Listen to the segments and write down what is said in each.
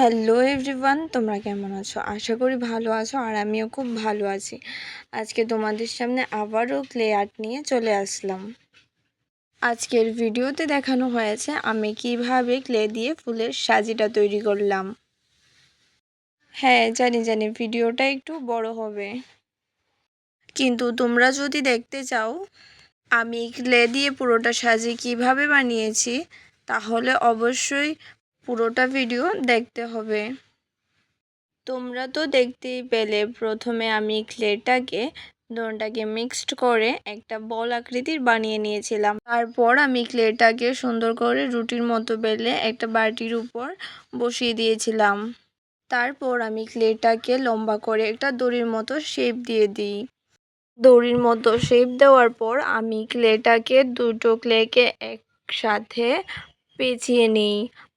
Hello everyone তোমরা কেমন আছো? আশা করি ভালো আছো, আর আমিও খুব ভালো আছি। আজকে তোমাদের সামনে আবারও ক্লে আর্ট নিয়ে চলে আসলাম। আজকের ভিডিওতে দেখানো হয়েছে আমি কীভাবে ক্লে দিয়ে ফুলের সাজিটা তৈরি করলাম। হ্যাঁ জানি জানি, ভিডিওটা একটু বড় হবে। কিন্তু তোমরা যদি দেখতে চাও, আমি ক্লে দিয়ে পুরোটা সাজি কীভাবে বানিয়েছি, তাহলে অবশ্যই পুরোটা ভিডিও দেখতে হবে। তোমরা তো দেখতেই পেলে, প্রথমে আমি ক্লেটাকে দোনটাকে মিক্সড করে একটা বল আকৃতির বানিয়ে নিয়েছিলাম। তারপর আমি ক্লেটাকে সুন্দর করে রুটির মতো বেলে একটা বাটির উপর বসিয়ে দিয়েছিলাম। তারপর আমি ক্লেটাকে লম্বা করে একটা দড়ির মতো শেপ দিয়ে দিই। দড়ির মতো শেপ দেওয়ার পর আমি ক্লেটাকে দুটো ক্লেকে একসাথে পেঁচিয়ে নিই।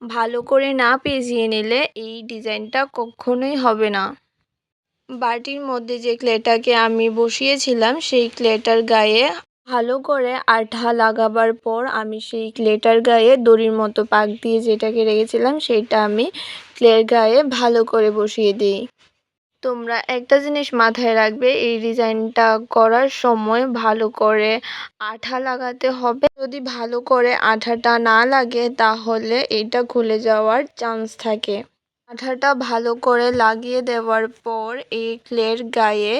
ভালো করে না পেঁচিয়ে নিলে এই ডিজাইনটা কখনোই হবে না। বাটির মধ্যে যে ক্লেটাকে আমি বসিয়েছিলাম, সেই ক্লেটার গায়ে ভালো করে আঠা লাগাবার পর আমি সেই ক্লেটার গায়ে দড়ির মতো পাক দিয়ে যেটাকে রেখেছিলাম সেইটা আমি ক্লের গায়ে ভালো করে বসিয়ে দিই। তোমরা একটা জিনিস মাথায় রাখবে, এই ডিজাইনটা করার সময় ভালো করে আঠা লাগাতে হবে। যদি ভালো করে আঠাটা না লাগে, তাহলে এটা খুলে যাওয়ার চান্স থাকে। আঠাটা ভালো করে লাগিয়ে দেওয়ার পর এই ক্লের গায়ে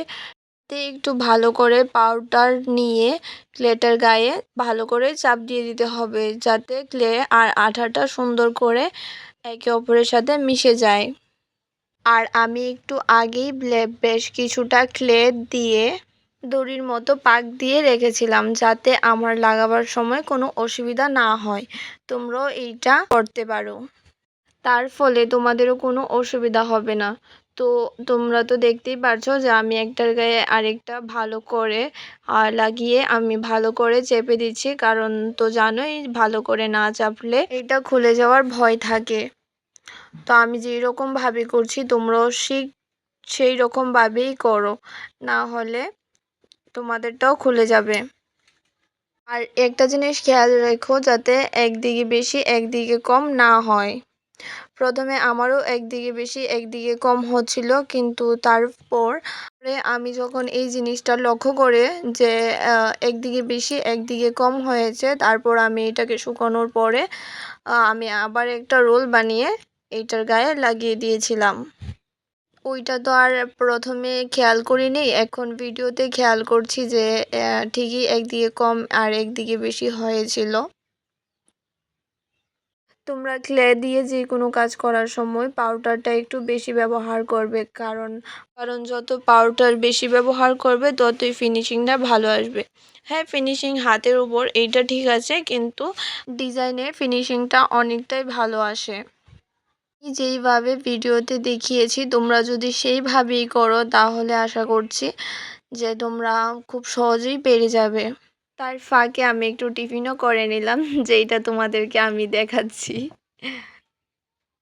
একটু ভালো করে পাউডার নিয়ে ক্লেটার গায়ে ভালো করে চাপ দিয়ে দিতে হবে, যাতে ক্লে আর আঠাটা সুন্দর করে একে অপরের সাথে মিশে যায়। আর আমি একটু আগেই বেশ কিছুটা ক্লে দিয়ে দড়ির মতো পাক দিয়ে রেখেছিলাম যাতে আমার লাগাবার সময় কোনো অসুবিধা না হয়। তোমরাও এইটা করতে পারো। তার ফলে তোমাদেরও কোনো অসুবিধা হবে না। তো তোমরা তো দেখতেই পারছ যে আমি একটার গায়ে আরেকটা ভালো করে লাগিয়ে আমি ভালো করে চেপে দিচ্ছি। কারণ তো জানোই ভালো করে না চাপলে এটা খুলে যাওয়ার ভয় থাকে। তো আমি যেই রকমভাবে করছি, তোমরাও শিখ সেই রকমভাবেই করো। না হলে তোমাদেরটাও খুলে যাবে। আর একটা জিনিস খেয়াল রেখো যাতে একদিকে বেশি, একদিকে কম না হয়। প্রথমে আমারও একদিকে বেশি, একদিকে কম হচ্ছিল, কিন্তু তারপর আমি যখন এই জিনিসটা লক্ষ্য করে যে একদিকে বেশি, একদিকে কম হয়েছে, তারপর আমি এটাকে শুকানোর পরে আমি আবার একটা রোল বানিয়ে এইটার গায়ে লাগিয়ে দিয়েছিলাম। ওইটা তো আর প্রথমে খেয়াল করিনি, এখন ভিডিওতে খেয়াল করছি যে ঠিকই একদিকে কম আর একদিকে বেশি হয়েছিল। তোমরা ক্লে দিয়ে যে কোনো কাজ করার সময় পাউডারটা একটু বেশি ব্যবহার করবে, কারণ কারণ যত পাউডার বেশি ব্যবহার করবে, ততই ফিনিশিংটা ভালো আসবে। হ্যাঁ ফিনিশিং হাতের উপর, এইটা ঠিক আছে, কিন্তু ডিজাইনের ফিনিশিংটা অনেকটাই ভালো আসে। যেইভাবে ভিডিওতে দেখিয়েছি, তোমরা যদি সেইভাবেই করো, তাহলে আশা করছি যে তোমরা খুব সহজেই পেরে যাবে। তার ফাঁকে আমি একটু টিফিনও করে নিলাম, যেইটা তোমাদেরকে আমি দেখাচ্ছি।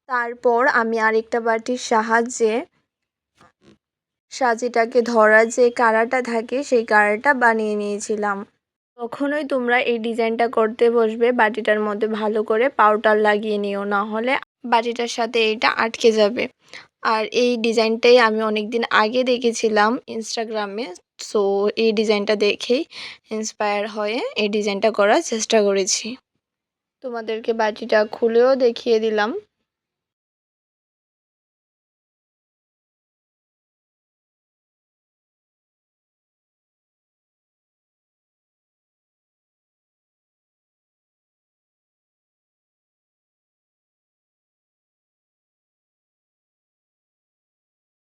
তারপর আমি আরেকটা বাটির সাহায্যে সাজিটাকে ধরার যে কারাটা থাকে, সেই কারাটা বানিয়ে নিয়েছিলাম। কখনোই তোমরা এই ডিজাইনটা করতে বসবে বাটিটার মধ্যে ভালো করে পাউডার লাগিয়ে নিও, না হলে বাটিটার সাথে এটা আটকে যাবে। আর এই ডিজাইনটাই আমি অনেক দিন আগে দেখেছিলাম ইনস্টাগ্রামে। সো এই ডিজাইনটা দেখেই ইন্সপায়ার হয়ে এই ডিজাইনটা করার চেষ্টা করেছি। তোমাদেরকে বাটিটা খুলেও দেখিয়ে দিলাম।